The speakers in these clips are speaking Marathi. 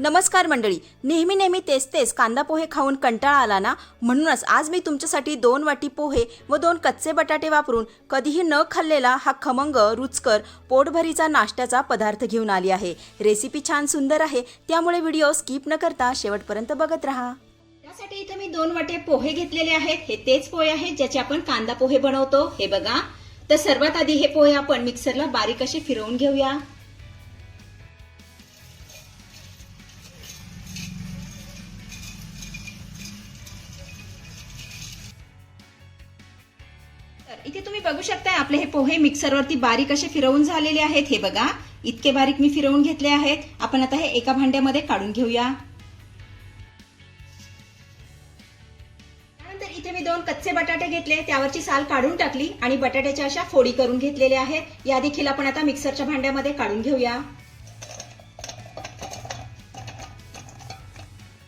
नमस्कार मंडळी. नेहमी नेहमी तेच तेच कांदा पोहे खाऊन कंटाळा आला ना? म्हणूनच आज मी तुमच्यासाठी दोन वाटी पोहे व दोन कच्चे बटाटे वापरून कधीही न खाल्लेला हा खमंग रुचकर पोटभरीचा नाश्त्याचा पदार्थ घेऊन आली आहे. रेसिपी छान सुंदर आहे त्यामुळे व्हिडिओ स्किप न करता शेवटपर्यंत बघत राहा. त्यासाठी इथे मी दोन वाटे पोहे घेतलेले आहेत. हे तेच पोहे आहेत ज्याचे आपण कांदा पोहे बनवतो. हे बघा. तर सर्वात आधी हे पोहे आपण मिक्सरला बारीक असे फिरवून घेऊया. इथे तुम्ही बघू शकताय आपले हे पोहे मिक्सरवरती बारीक असे फिरवून झालेले आहेत. हे बघा इतके बारीक मी फिरवून घेतले आहेत. आपण आता हे एका भांड्यामध्ये काढून घेऊया. त्यानंतर इथे मी दोन कच्चे बटाटे घेतले त्यावरची साल काढून टाकली आणि बटाट्याच्या अशा फोडी करून घेतलेल्या आहेत. या देखील आपण आता मिक्सरच्या भांड्यामध्ये काढून घेऊया.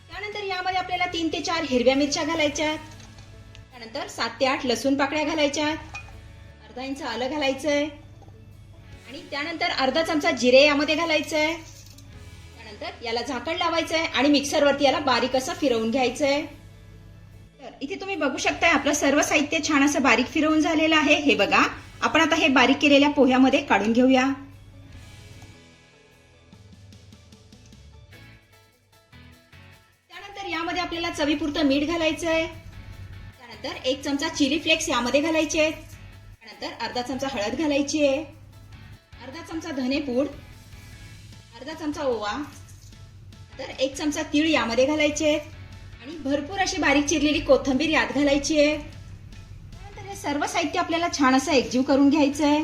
त्यानंतर यामध्ये आपल्याला तीन ते चार हिरव्या मिरच्या घालायच्या त्यानंतर सात ते आठ लसूण पाकळ्या घालायच्या आहेत. अर्धा इंच आलं घालायचंय. आणि त्यानंतर अर्धा चमचा जिरे यामध्ये घालायचंय. त्यानंतर याला झाकण लावायचंय आणि मिक्सरवरती याला बारीक असं फिरवून घ्यायचंय. तर इथे तुम्ही बघू शकताय आपलं सर्व साहित्य छान असं बारीक फिरवून झालेलं आहे. हे बघा आपण आता हे बारीक केलेल्या पोह्यामध्ये काढून घेऊया. त्यानंतर यामध्ये आपल्याला चवीपुरतं मीठ घालायचं आहे त्यानंतर एक चमचा चिली फ्लेक्स यामध्ये घालायचे. आहेत त्यानंतर अर्धा चमचा हळद घालायची आहे. अर्धा चमचा धनेपूड अर्धा चमचा ओवा. तर एक चमचा तीळ यामध्ये घालायचे आहेत. आणि भरपूर अशी बारीक चिरलेली कोथिंबीर यात घालायची आहे. त्यानंतर हे सर्व साहित्य आपल्याला छान असं एकजीव करून घ्यायचं आहे.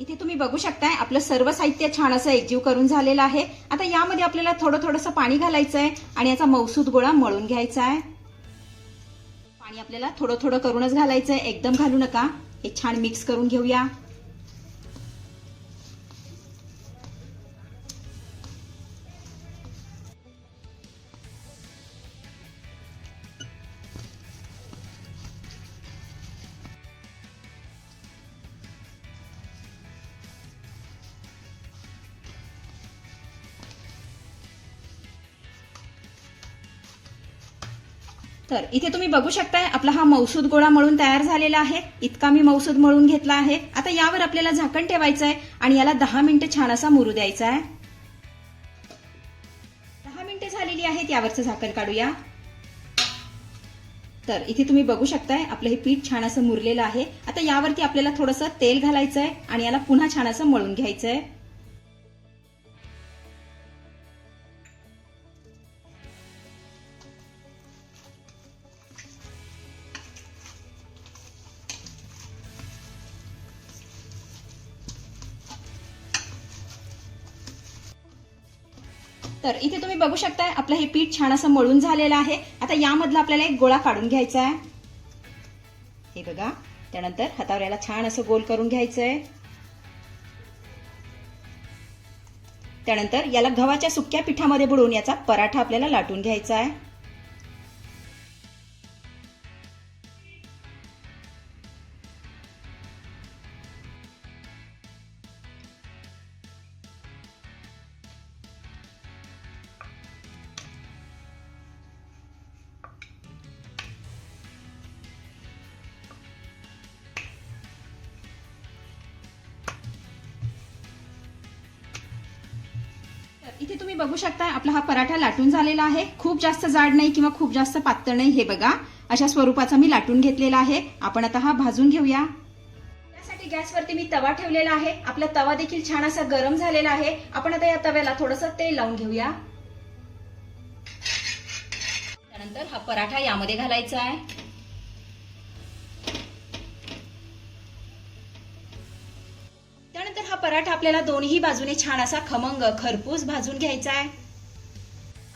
इथे तुम्ही बघू शकताय आपलं सर्व साहित्य छान असं एकजीव करून झालेलं आहे. आता यामध्ये आपल्याला थोडं थोडंसं पाणी घालायचं आहे आणि याचा मौसूद गोळा मळून घ्यायचा आहे पाणी आपल्याला थोडं थोडं करूनच घालायचं आहे एकदम घालू नका. हे छान मिक्स करून घेऊया. तर इथे तुम्ही बघू शकताय आपला हा मौसूद गोळा मळून तयार झालेला आहे. इतका मी मौसूद मळून घेतला आहे. आता यावर आपल्याला झाकण ठेवायचं आहे आणि याला दहा मिनिटं छान असा मुरू द्यायचा आहे दहा मिनिटं झालेली आहेत यावरचं झाकण काढूया. तर इथे तुम्ही बघू शकताय आपलं हे पीठ छान असं मुरलेलं आहे. आता यावरती आपल्याला थोडंसं तेल घालायचं आहे आणि याला पुन्हा छान असं मळून घ्यायचं आहे तर इथे तुम्ही बघू शकताय आपलं हे पीठ छान असं मळून झालेलं आहे. आता यामधला आपल्याला एक गोळा काढून घ्यायचा आहे. हे बघा त्यानंतर हातावर याला छान असं गोल करून घ्यायचंय. त्यानंतर याला गव्हाच्या सुक्या पिठामध्ये बुडवून याचा पराठा आपल्याला लाटून घ्यायचा आहे. इथे तुम्ही बघू शकताय आपला हा पराठा लाटून झालेला आहे. खूप जास्त जाड नाही किंवा खूप जास्त पातळ नाही हे बघा. अशा स्वरूपाचा मी लाटून घेतलेला आहे. आपण आता हा भाजून घेऊया. त्यासाठी गॅसवरती मी तवा ठेवलेला आहे. आपला तवा देखील छान असा गरम झालेला आहे. आपण आता या तव्याला थोडस तेल लावून घेऊया. त्यानंतर हा पराठा यामध्ये घालायचा आहे. पराठा आपल्याला दोन्ही बाजूने छान असा खमंग खरपूस भाजून घ्यायचा आहे.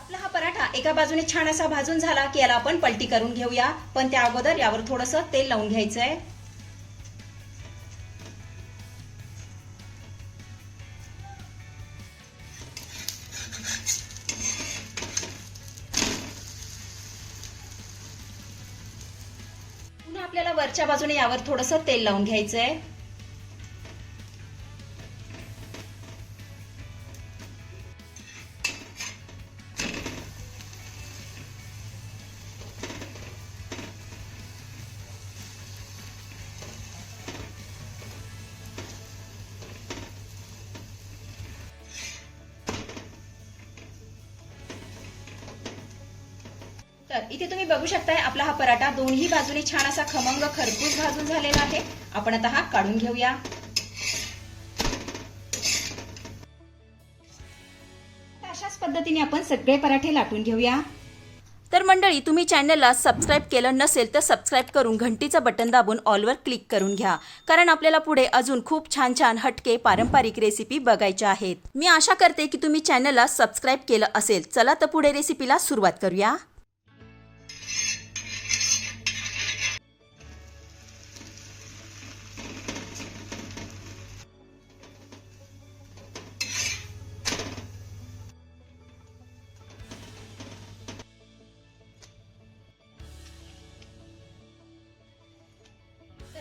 आपला हा पराठा एका बाजूने छान असा भाजून झाला की याला आपण पलटी करून घेऊया. पण त्या अगोदर यावर थोडंसं तेल लावून घ्यायचंय. पुन्हा आपल्याला वरच्या बाजूने यावर थोडंसं तेल लावून घ्यायचंय. तर इथे तुम्ही बघू शकताय आपला हा पराठा दोन्ही बाजूने छान असा खमंग खरपूस भाजून झालेला आहे. आपण आता हा काढून घेऊया. अशाच पद्धतीने आपण सगळे पराठे लाटून घेऊया. तर मंडळी तुम्ही चॅनलला सबस्क्राईब केलं नसेल तर सबस्क्राईब करून घंटीचं बटन दाबून ऑलवर क्लिक करून घ्या. कारण आपल्याला पुढे अजून खूप छान छान हटके पारंपरिक रेसिपी बघायच्या आहेत. मी आशा करते की तुम्ही चॅनलला सबस्क्राईब केलं असेल. चला तर पुढे रेसिपीला सुरुवात करूया.